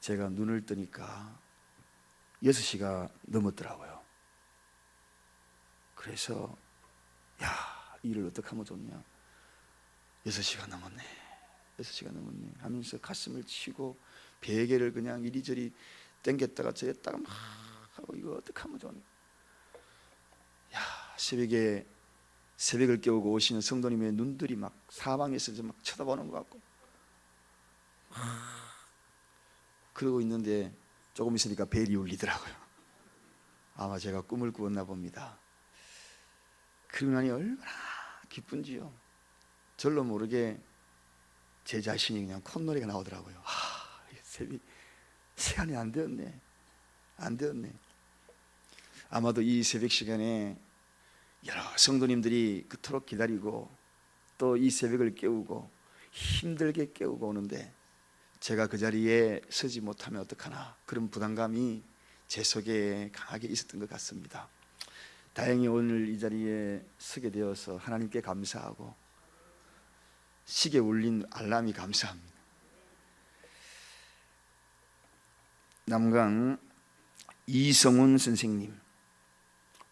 제가 눈을 뜨니까 6시가 넘었더라고요. 그래서 야, 일을 어떻게 하면 좋냐? 6시가 넘었네. 6시가 넘었네. 하면서 가슴을 치고 베개를 그냥 이리저리 땡겼다가 저랬다가 막 하고 이거 어떻게 하면 좋냐? 야, 새벽에 새벽을 깨우고 오시는 성도님의 눈들이 막 사방에서 막 쳐다보는 것 같고 그러고 있는데 조금 있으니까 벨이 울리더라고요. 아마 제가 꿈을 꾸었나 봅니다. 그러고 나니 얼마나 기쁜지요. 절로 모르게 제 자신이 그냥 콧노래가 나오더라고요. 아, 이 새벽 시간이 안 되었네. 안 되었네. 아마도 이 새벽 시간에 여러 성도님들이 그토록 기다리고 또 이 새벽을 깨우고 힘들게 깨우고 오는데 제가 그 자리에 서지 못하면 어떡하나 그런 부담감이 제 속에 강하게 있었던 것 같습니다. 다행히 오늘 이 자리에 서게 되어서 하나님께 감사하고 시계 울린 알람이 감사합니다. 남강 이성훈 선생님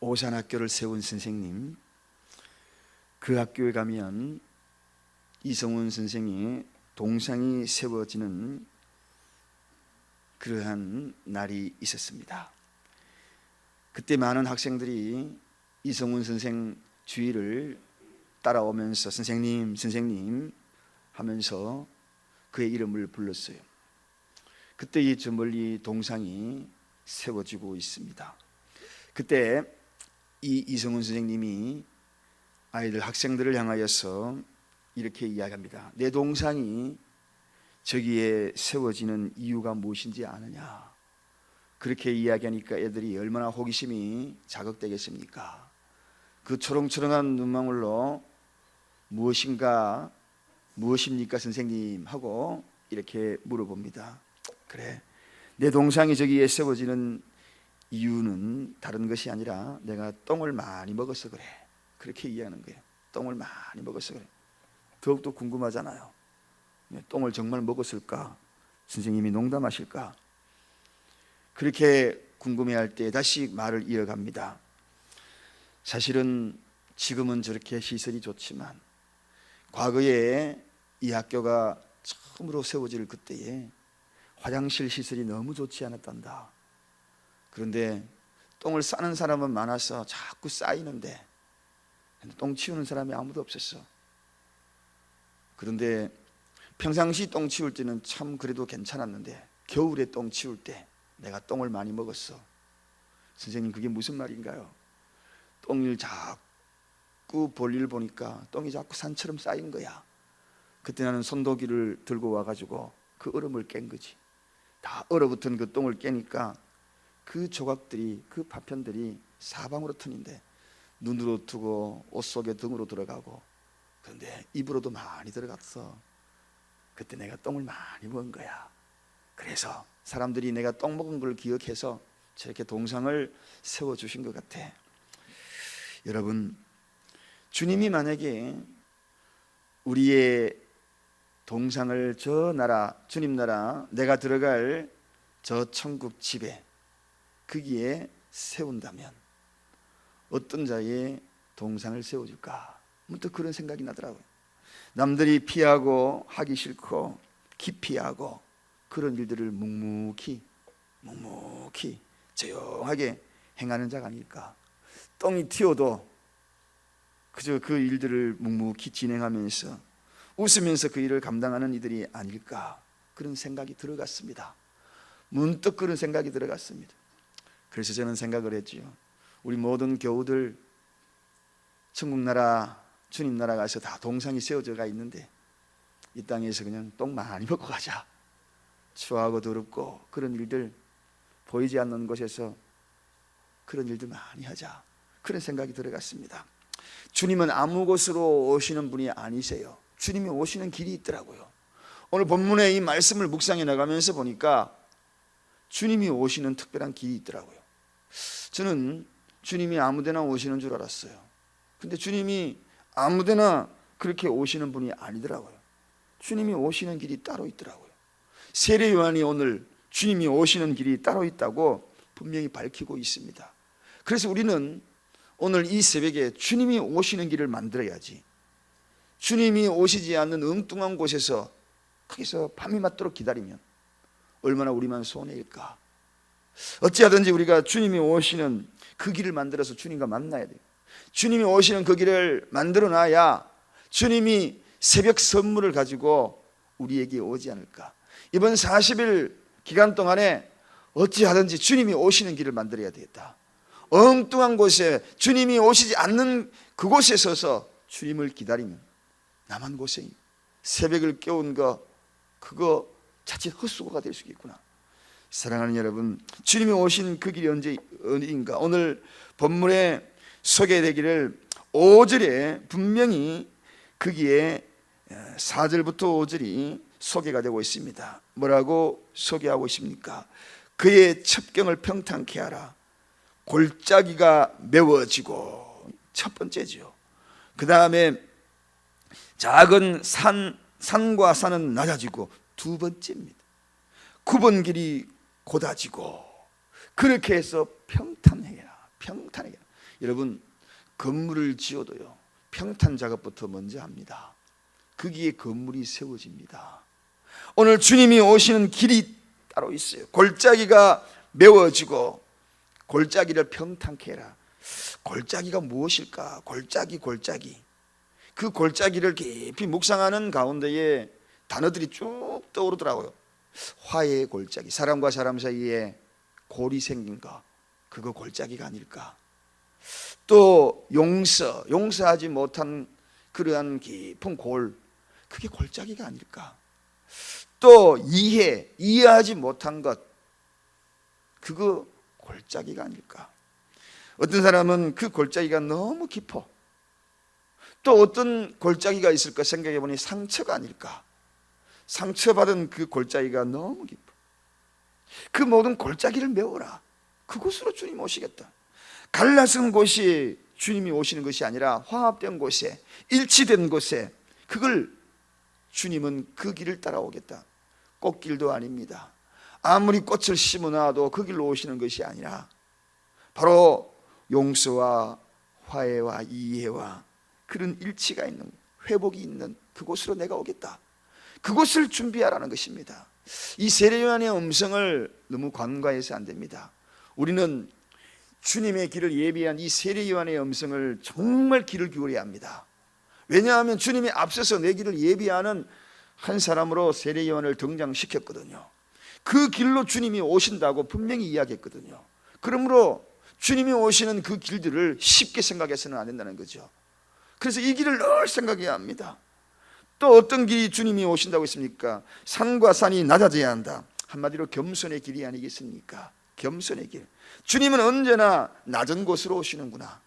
오산학교를 세운 선생님 그 학교에 가면 이성훈 선생의 동상이 세워지는 그러한 날이 있었습니다. 그때 많은 학생들이 이성훈 선생 주위를 따라오면서 선생님, 선생님 하면서 그의 이름을 불렀어요. 그때 이 저 멀리 동상이 세워지고 있습니다. 그때 이 이성훈 선생님이 아이들 학생들을 향하여서 이렇게 이야기합니다. 내 동상이 저기에 세워지는 이유가 무엇인지 아느냐? 그렇게 이야기하니까 애들이 얼마나 호기심이 자극되겠습니까? 그 초롱초롱한 눈망울로 무엇인가 무엇입니까 선생님 하고 이렇게 물어봅니다. 그래 내 동상이 저기에 세워지는 이유는 다른 것이 아니라 내가 똥을 많이 먹어서 그래 그렇게 이해하는 거예요. 똥을 많이 먹어서 그래. 더욱더 궁금하잖아요. 네, 똥을 정말 먹었을까? 선생님이 농담하실까? 그렇게 궁금해할 때 다시 말을 이어갑니다. 사실은 지금은 저렇게 시설이 좋지만 과거에 이 학교가 처음으로 세워질 그때에 화장실 시설이 너무 좋지 않았단다. 그런데 똥을 싸는 사람은 많아서 자꾸 쌓이는데 똥 치우는 사람이 아무도 없었어. 그런데 평상시 똥 치울 때는 참 그래도 괜찮았는데 겨울에 똥 치울 때 내가 똥을 많이 먹었어. 선생님 그게 무슨 말인가요? 똥을 자꾸 볼일 보니까 똥이 자꾸 산처럼 쌓인 거야. 그때 나는 손도기를 들고 와가지고 그 얼음을 깬 거지. 다 얼어붙은 그 똥을 깨니까 그 조각들이 그 파편들이 사방으로 튀는데 눈으로 트고 옷 속에 등으로 들어가고 그런데 입으로도 많이 들어갔어. 그때 내가 똥을 많이 먹은 거야. 그래서 사람들이 내가 똥 먹은 걸 기억해서 저렇게 동상을 세워 주신 것 같아. 여러분, 주님이 만약에 우리의 동상을 저 나라, 주님 나라, 내가 들어갈 저 천국 집에 거기에 세운다면 어떤 자의 동상을 세워줄까? 문득 그런 생각이 나더라고요. 남들이 피하고 하기 싫고 기피하고 그런 일들을 묵묵히 묵묵히 조용하게 행하는 자가 아닐까. 똥이 튀어도 그저 그 일들을 묵묵히 진행하면서 웃으면서 그 일을 감당하는 이들이 아닐까 그런 생각이 들어갔습니다. 문득 그런 생각이 들어갔습니다. 그래서 저는 생각을 했지요. 우리 모든 교우들 천국 나라 주님 나라 가서 다 동상이 세워져가 있는데 이 땅에서 그냥 똥 많이 먹고 가자. 추하고 더럽고 그런 일들 보이지 않는 곳에서 그런 일들 많이 하자. 그런 생각이 들어갔습니다. 주님은 아무 곳으로 오시는 분이 아니세요. 주님이 오시는 길이 있더라고요. 오늘 본문의 이 말씀을 묵상해 나가면서 보니까 주님이 오시는 특별한 길이 있더라고요. 저는 주님이 아무데나 오시는 줄 알았어요. 근데 주님이 아무데나 그렇게 오시는 분이 아니더라고요. 주님이 오시는 길이 따로 있더라고요. 세례 요한이 오늘 주님이 오시는 길이 따로 있다고 분명히 밝히고 있습니다. 그래서 우리는 오늘 이 새벽에 주님이 오시는 길을 만들어야지. 주님이 오시지 않는 엉뚱한 곳에서 거기서 밤이 맞도록 기다리면 얼마나 우리만 손해일까? 어찌하든지 우리가 주님이 오시는 그 길을 만들어서 주님과 만나야 돼요. 주님이 오시는 그 길을 만들어 놔야 주님이 새벽 선물을 가지고 우리에게 오지 않을까. 이번 40일 기간 동안에 어찌하든지 주님이 오시는 길을 만들어야 되겠다. 엉뚱한 곳에 주님이 오시지 않는 그곳에 서서 주님을 기다리면 나만 고생이 새벽을 깨운 거 그거 자칫 헛수고가 될 수 있겠구나. 사랑하는 여러분, 주님이 오신 그 길이 언제 어디인가? 오늘 본문에 소개되기를 5절에 분명히 거기에 4절부터 5절이 소개가 되고 있습니다. 뭐라고 소개하고 있습니까? 그의 첩경을 평탄케 하라. 골짜기가 메워지고 첫 번째죠. 그 다음에 작은 산 산과 산은 낮아지고 두 번째입니다. 굽은 길이 곧아지고 그렇게 해서 평탄해라. 평탄해라. 여러분 건물을 지어도요 평탄 작업부터 먼저 합니다. 거기에 건물이 세워집니다. 오늘 주님이 오시는 길이 따로 있어요. 골짜기가 메워지고 골짜기를 평탄케 해라. 골짜기가 무엇일까? 골짜기 골짜기. 그 골짜기를 깊이 묵상하는 가운데에 단어들이 쭉 떠오르더라고요. 화해의 골짜기. 사람과 사람 사이에 골이 생긴 거. 그거 골짜기가 아닐까? 또 용서, 용서하지 못한 그러한 깊은 골. 그게 골짜기가 아닐까? 또 이해, 이해하지 못한 것. 그거 골짜기가 아닐까? 어떤 사람은 그 골짜기가 너무 깊어. 또 어떤 골짜기가 있을까 생각해 보니 상처가 아닐까? 상처받은 그 골짜기가 너무 깊어. 그 모든 골짜기를 메워라. 그곳으로 주님 오시겠다. 갈라진 곳이 주님이 오시는 것이 아니라 화합된 곳에 일치된 곳에 그걸 주님은 그 길을 따라오겠다. 꽃길도 아닙니다. 아무리 꽃을 심어 놔도 그 길로 오시는 것이 아니라 바로 용서와 화해와 이해와 그런 일치가 있는 회복이 있는 그곳으로 내가 오겠다. 그곳을 준비하라는 것입니다. 이 세례요한의 음성을 너무 관과해서 안 됩니다. 우리는 주님의 길을 예비한 이 세례요한의 음성을 정말 귀를 기울여야 합니다. 왜냐하면 주님이 앞서서 내 길을 예비하는 한 사람으로 세례요한을 등장시켰거든요. 그 길로 주님이 오신다고 분명히 이야기했거든요. 그러므로 주님이 오시는 그 길들을 쉽게 생각해서는 안 된다는 거죠. 그래서 이 길을 늘 생각해야 합니다. 또 어떤 길이 주님이 오신다고 했습니까? 산과 산이 낮아져야 한다. 한마디로 겸손의 길이 아니겠습니까? 겸손의 길. 주님은 언제나 낮은 곳으로 오시는구나.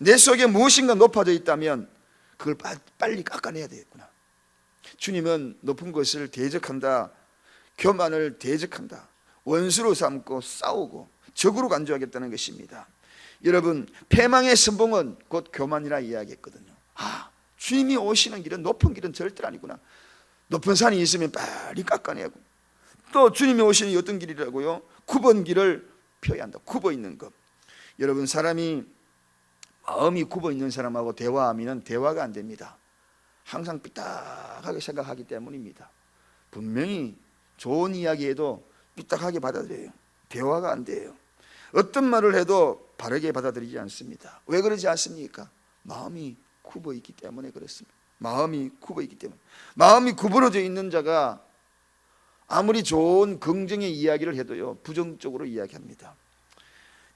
내 속에 무엇인가 높아져 있다면 그걸 빨리 깎아내야 되겠구나. 주님은 높은 것을 대적한다. 교만을 대적한다. 원수로 삼고 싸우고 적으로 간주하겠다는 것입니다. 여러분, 패망의 선봉은 곧 교만이라 이야기했거든요. 아, 주님이 오시는 길은 높은 길은 절대 아니구나. 높은 산이 있으면 빨리 깎아내고 또 주님이 오시는 어떤 길이라고요? 굽은 길을 펴야 한다. 굽어 있는 것. 여러분 사람이 마음이 굽어 있는 사람하고 대화하면 대화가 안 됩니다. 항상 삐딱하게 생각하기 때문입니다. 분명히 좋은 이야기해도 삐딱하게 받아들여요. 대화가 안 돼요. 어떤 말을 해도 바르게 받아들이지 않습니다. 왜 그러지 않습니까? 마음이 굽어 있기 때문에 그렇습니다. 마음이 굽어 있기 때문에. 마음이 구부러져 있는 자가 아무리 좋은 긍정의 이야기를 해도요, 부정적으로 이야기합니다.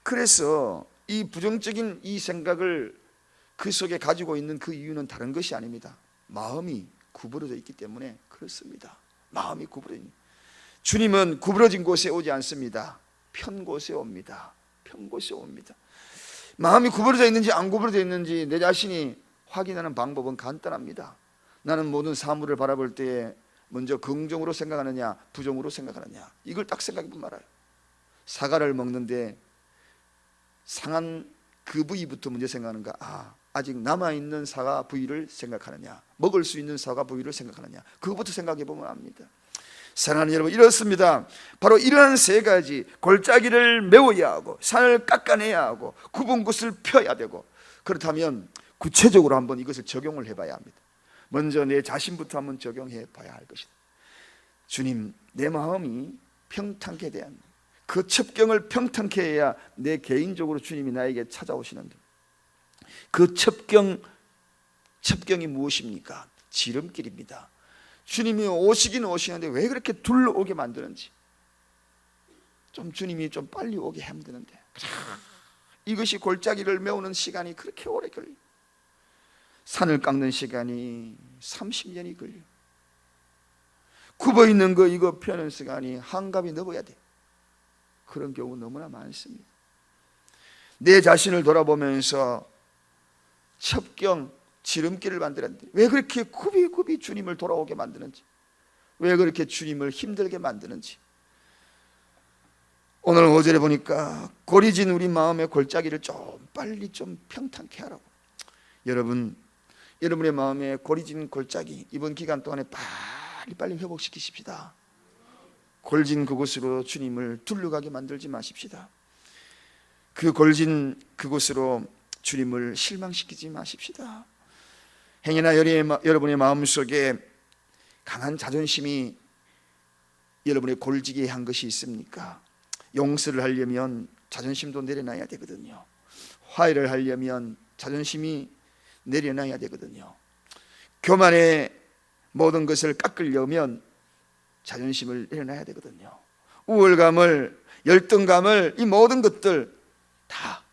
그래서 이 부정적인 이 생각을 그 속에 가지고 있는 그 이유는 다른 것이 아닙니다. 마음이 구부러져 있기 때문에 그렇습니다. 마음이 구부러져. 주님은 구부러진 곳에 오지 않습니다. 편 곳에 옵니다. 편 곳에 옵니다. 마음이 구부러져 있는지 안 구부러져 있는지 내 자신이 확인하는 방법은 간단합니다. 나는 모든 사물을 바라볼 때에 먼저 긍정으로 생각하느냐, 부정으로 생각하느냐. 이걸 딱 생각해 보면 알아요. 사과를 먹는데 상한 그 부위부터 먼저 생각하는가? 아, 아직 남아 있는 사과 부위를 생각하느냐? 먹을 수 있는 사과 부위를 생각하느냐? 그것부터 생각해 보면 압니다. 사랑하는 여러분 이렇습니다. 바로 이러한 세 가지 골짜기를 메워야 하고 산을 깎아내야 하고 굽은 곳을 펴야 되고 그렇다면 구체적으로 한번 이것을 적용을 해봐야 합니다. 먼저 내 자신부터 한번 적용해 봐야 할 것이다. 주님, 내 마음이 평탄케 대한 그 첩경을 평탄케 해야 내 개인적으로 주님이 나에게 찾아오시는데 그 첩경 첩경이 무엇입니까? 지름길입니다. 주님이 오시긴 오시는데 왜 그렇게 둘러오게 만드는지 좀 주님이 좀 빨리 오게 하면 되는데 이것이 골짜기를 메우는 시간이 그렇게 오래 걸려 산을 깎는 시간이 30년이 걸려. 굽어 있는 거 이거 펴는 시간이 한갑이 넘어야 돼. 그런 경우 너무나 많습니다. 내 자신을 돌아보면서 첩경 지름길을 만들었는데 왜 그렇게 굽이굽이 주님을 돌아오게 만드는지 왜 그렇게 주님을 힘들게 만드는지. 오늘 5절에 보니까 고리진 우리 마음의 골짜기를 좀 빨리 좀 평탄케 하라고. 여러분 여러분의 마음에 고리진 골짜기 이번 기간 동안에 빨리 빨리 회복시키십시다 골진 그곳으로 주님을 둘러가게 만들지 마십시다 그 골진 그곳으로 주님을 실망시키지 마십시다 행여나 여러분의 마음속에 강한 자존심이 여러분의 골지게 한 것이 있습니까? 용서를 하려면 자존심도 내려놔야 되거든요. 화해를 하려면 자존심이 내려놔야 되거든요. 교만의 모든 것을 깎으려면 자존심을 내려놔야 되거든요. 우월감을 열등감을 이 모든 것들 다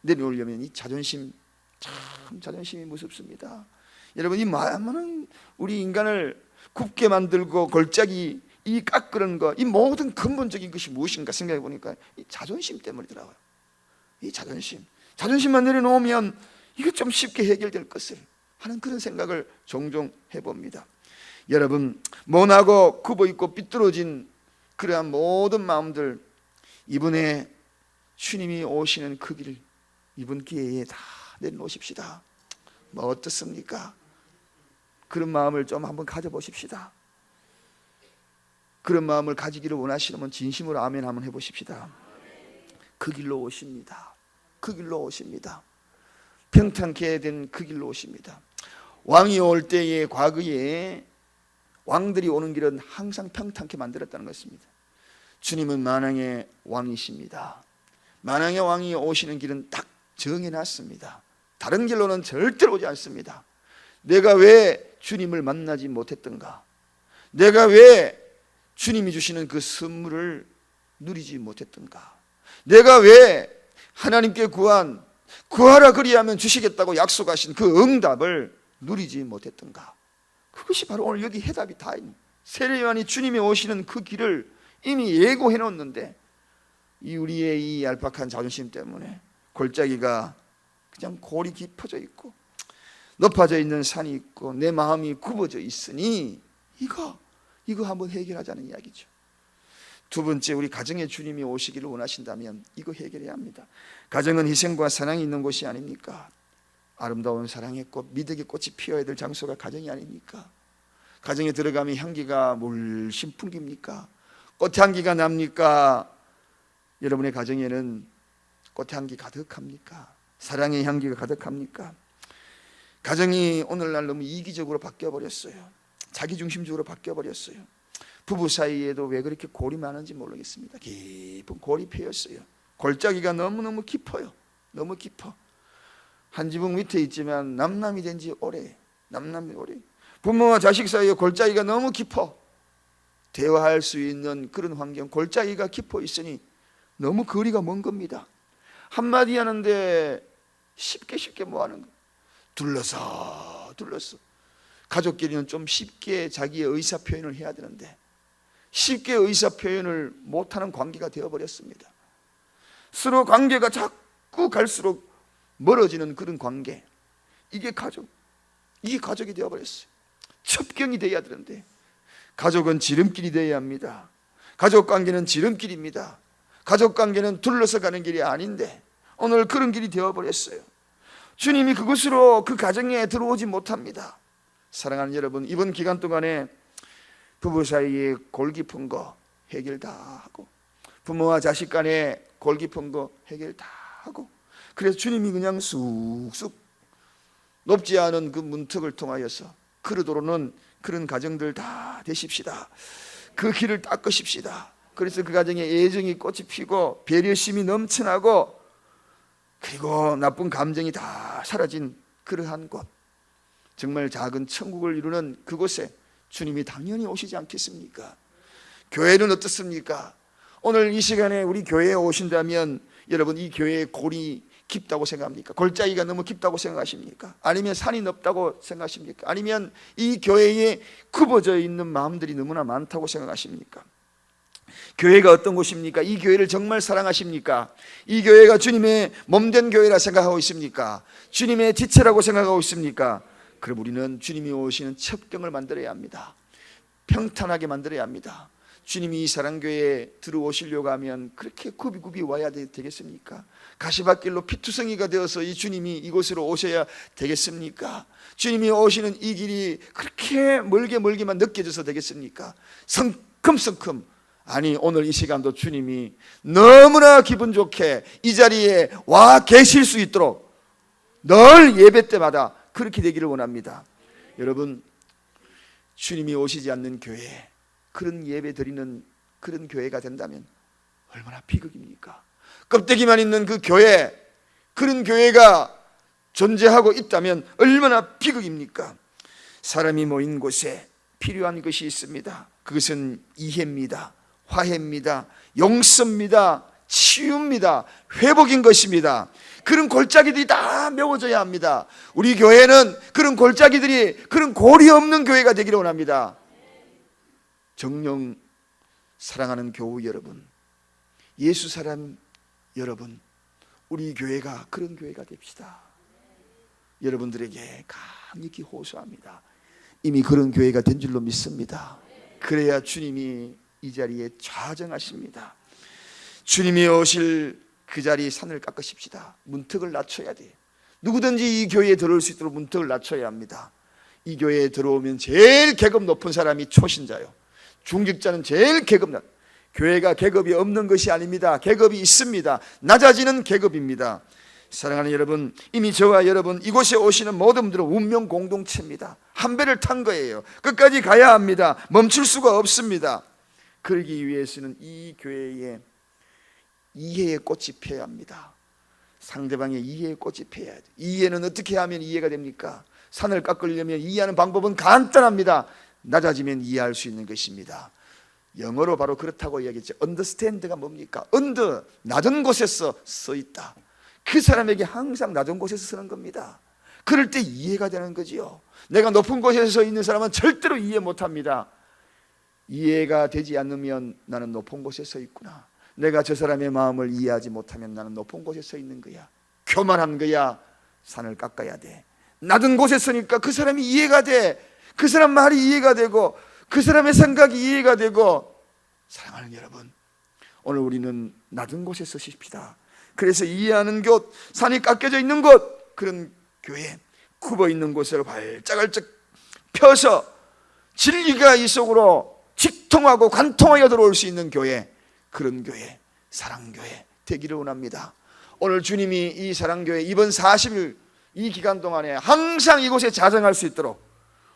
내려놓으려면 이 자존심 참 자존심이 무섭습니다. 여러분 이 많은 우리 인간을 굽게 만들고 골짜기 이 깎으는 거, 이 모든 근본적인 것이 무엇인가 생각해 보니까 이 자존심 때문이더라고요. 이 자존심, 자존심만 내려놓으면 이거 좀 쉽게 해결될 것을 하는 그런 생각을 종종 해봅니다. 여러분 모나고 굽어 있고 삐뚤어진 그러한 모든 마음들 이번에 주님이 오시는 그 길을 이번 기회에 다 내놓으십시다. 뭐 어떻습니까? 그런 마음을 좀 한번 가져보십시다. 그런 마음을 가지기를 원하시면 진심으로 아멘 한번 해보십시다. 그 길로 오십니다. 그 길로 오십니다. 평탄케 된 그 길로 오십니다. 왕이 올 때에 과거에 왕들이 오는 길은 항상 평탄케 만들었다는 것입니다. 주님은 만왕의 왕이십니다. 만왕의 왕이 오시는 길은 딱 정해놨습니다. 다른 길로는 절대로 오지 않습니다. 내가 왜 주님을 만나지 못했던가? 내가 왜 주님이 주시는 그 선물을 누리지 못했던가? 내가 왜 하나님께 구한 구하라 그리하면 주시겠다고 약속하신 그 응답을 누리지 못했던가? 그것이 바로 오늘 여기 해답이 다 있는 세례요한이 주님이 오시는 그 길을 이미 예고해 놓았는데 이 우리의 이 얄팍한 자존심 때문에 골짜기가 그냥 골이 깊어져 있고 높아져 있는 산이 있고 내 마음이 굽어져 있으니 이거 이거 한번 해결하자는 이야기죠. 두 번째 우리 가정에 주님이 오시기를 원하신다면 이거 해결해야 합니다. 가정은 희생과 사랑이 있는 곳이 아닙니까? 아름다운 사랑의 꽃, 미덕의 꽃이 피어야 될 장소가 가정이 아닙니까? 가정에 들어가면 향기가 물씬 풍깁니까? 꽃향기가 납니까? 여러분의 가정에는 꽃향기 가득합니까? 사랑의 향기가 가득합니까? 가정이 오늘날 너무 이기적으로 바뀌어 버렸어요. 자기 중심적으로 바뀌어 버렸어요. 부부 사이에도 왜 그렇게 골이 많은지 모르겠습니다. 깊은 골이 패였어요. 골짜기가 너무너무 깊어요. 너무 깊어. 한 지붕 밑에 있지만 남남이 된 지 오래. 남남이 오래. 부모와 자식 사이에 골짜기가 너무 깊어. 대화할 수 있는 그런 환경, 골짜기가 깊어 있으니 너무 거리가 먼 겁니다. 한마디 하는데 쉽게 쉽게 뭐 하는 거. 둘러서 둘러서. 가족끼리는 좀 쉽게 자기의 의사 표현을 해야 되는데 쉽게 의사 표현을 못하는 관계가 되어버렸습니다. 서로 관계가 자꾸 갈수록 멀어지는 그런 관계. 이게 가족. 이게 가족이 되어버렸어요. 첩경이 되어야 되는데 가족은 지름길이 되어야 합니다. 가족 관계는 지름길입니다. 가족 관계는 둘러서 가는 길이 아닌데 오늘 그런 길이 되어버렸어요. 주님이 그곳으로 그 가정에 들어오지 못합니다. 사랑하는 여러분, 이번 기간 동안에 부부 사이에 골 깊은 거 해결 다 하고 부모와 자식 간에 골 깊은 거 해결 다 하고 그래서 주님이 그냥 쑥쑥 높지 않은 그 문턱을 통하여서 그러도록는 그런 가정들 다 되십시다. 그 길을 닦으십시다. 그래서 그 가정에 애정이 꽃이 피고 배려심이 넘쳐나고 그리고 나쁜 감정이 다 사라진 그러한 곳 정말 작은 천국을 이루는 그곳에 주님이 당연히 오시지 않겠습니까? 교회는 어떻습니까? 오늘 이 시간에 우리 교회에 오신다면 여러분 이 교회의 골이 깊다고 생각합니까? 골짜기가 너무 깊다고 생각하십니까? 아니면 산이 높다고 생각하십니까? 아니면 이 교회에 굽어져 있는 마음들이 너무나 많다고 생각하십니까? 교회가 어떤 곳입니까? 이 교회를 정말 사랑하십니까? 이 교회가 주님의 몸된 교회라 생각하고 있습니까? 주님의 지체라고 생각하고 있습니까? 그럼 우리는 주님이 오시는 첩경을 만들어야 합니다. 평탄하게 만들어야 합니다. 주님이 이 사랑교회에 들어오시려고 하면 그렇게 굽이굽이 와야 되- 되겠습니까? 가시밭길로 피투성이가 되어서 이 주님이 이곳으로 오셔야 되겠습니까? 주님이 오시는 이 길이 그렇게 멀게 멀게만 느껴져서 되겠습니까? 성큼성큼 아니 오늘 이 시간도 주님이 너무나 기분 좋게 이 자리에 와 계실 수 있도록 늘 예배 때마다 그렇게 되기를 원합니다. 여러분 주님이 오시지 않는 교회 그런 예배 드리는 그런 교회가 된다면 얼마나 비극입니까? 껍데기만 있는 그 교회 그런 교회가 존재하고 있다면 얼마나 비극입니까? 사람이 모인 곳에 필요한 것이 있습니다. 그것은 이해입니다. 화해입니다. 용서입니다. 치유입니다. 회복인 것입니다. 그런 골짜기들이 다 메워져야 합니다. 우리 교회는 그런 골짜기들이 그런 골이 없는 교회가 되기를 원합니다. 정령 사랑하는 교우 여러분, 예수 사람 여러분, 우리 교회가 그런 교회가 됩시다. 여러분들에게 강력히 호소합니다. 이미 그런 교회가 된 줄로 믿습니다. 그래야 주님이 이 자리에 좌정하십니다. 주님이 오실 그 자리 산을 깎으십시다. 문턱을 낮춰야 돼. 누구든지 이 교회에 들어올 수 있도록 문턱을 낮춰야 합니다. 이 교회에 들어오면 제일 계급 높은 사람이 초신자요. 중직자는 제일 계급 낮. 교회가 계급이 없는 것이 아닙니다. 계급이 있습니다. 낮아지는 계급입니다. 사랑하는 여러분, 이미 저와 여러분 이곳에 오시는 모든 분들은 운명 공동체입니다. 한 배를 탄 거예요. 끝까지 가야 합니다. 멈출 수가 없습니다. 그러기 위해서는 이 교회에 이해의 꽃이 피어야 합니다. 상대방의 이해의 꽃이 피어야 돼. 이해는 어떻게 하면 이해가 됩니까? 산을 깎으려면 이해하는 방법은 간단합니다. 낮아지면 이해할 수 있는 것입니다. 영어로 바로 그렇다고 이야기했죠. understand가 뭡니까? under 낮은 곳에서 써 있다. 그 사람에게 항상 낮은 곳에서 쓰는 겁니다. 그럴 때 이해가 되는 거지요. 내가 높은 곳에서 서 있는 사람은 절대로 이해 못 합니다. 이해가 되지 않으면 나는 높은 곳에 서 있구나. 내가 저 사람의 마음을 이해하지 못하면 나는 높은 곳에 서 있는 거야. 교만한 거야. 산을 깎아야 돼. 낮은 곳에 서니까 그 사람이 이해가 돼. 그 사람 말이 이해가 되고 그 사람의 생각이 이해가 되고 사랑하는 여러분 오늘 우리는 낮은 곳에 서십시다. 그래서 이해하는 곳, 산이 깎여져 있는 곳 그런 교회 굽어 있는 곳을 발짝발짝 펴서 진리가 이 속으로 직통하고 관통하여 들어올 수 있는 교회 그런 교회 사랑교회 되기를 원합니다. 오늘 주님이 이 사랑교회 이번 40일 이 기간 동안에 항상 이곳에 자정할 수 있도록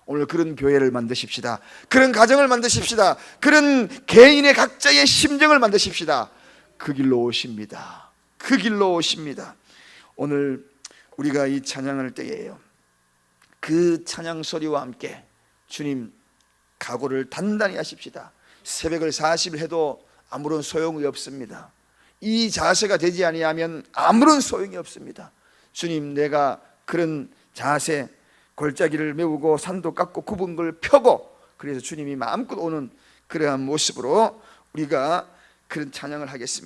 오늘 그런 교회를 만드십시다. 그런 가정을 만드십시다. 그런 개인의 각자의 심정을 만드십시다. 그 길로 오십니다. 그 길로 오십니다. 오늘 우리가 이 찬양할 때에요. 그 찬양 소리와 함께 주님 각오를 단단히 하십시다. 새벽을 40일 해도 아무런 소용이 없습니다. 이 자세가 되지 아니하면 아무런 소용이 없습니다. 주님 내가 그런 자세 골짜기를 메우고 산도 깎고 굽은 걸 펴고 그래서 주님이 마음껏 오는 그러한 모습으로 우리가 그런 찬양을 하겠습니다.